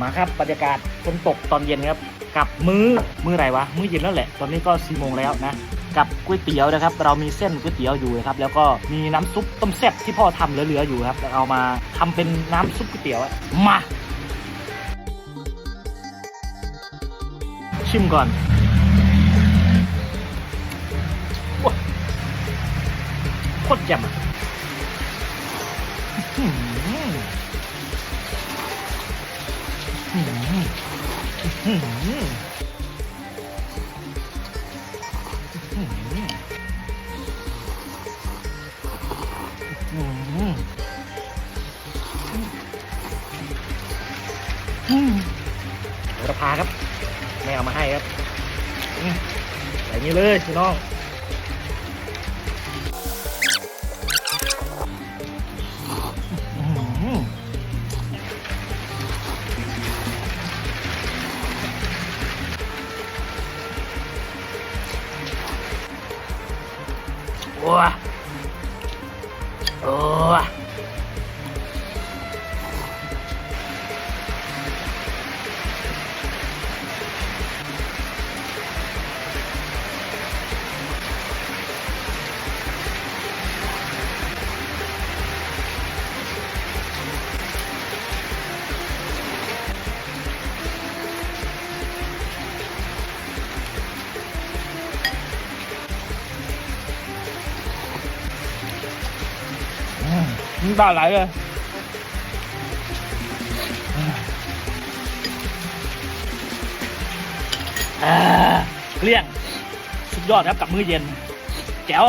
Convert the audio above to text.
มาครับบรรยากาศฝนตกตอนเย็นครับ กับมื้อมื้ออะไรวะ มื้อเย็นแล้วแหละ ตอนนี้ก็สี่โมงแล้วนะ กับก๋วยเตี๋ยวนะครับ เรามีเส้นก๋วยเตี๋ยวอยู่นะครับ แล้วก็มีน้ำซุปต้มแซ่บที่พ่อทำเหลือๆอยู่ครับแล้วเอามาทำเป็นน้ำซุปก๋วยเตี๋ยวมา ชิมก่อนโคตรแจ่มอะ อื้อหืออื้อหืออื้อหืออื้อหืออื้อหืออืมโหระพาครับ ไม่เอามาให้ครับอืมใส่นี้เลยพี่น้อง โอ้ น้ำตาไหลเลยเกลี้ยง สุดยอดครับกับมื้อเย็น แจ๋ว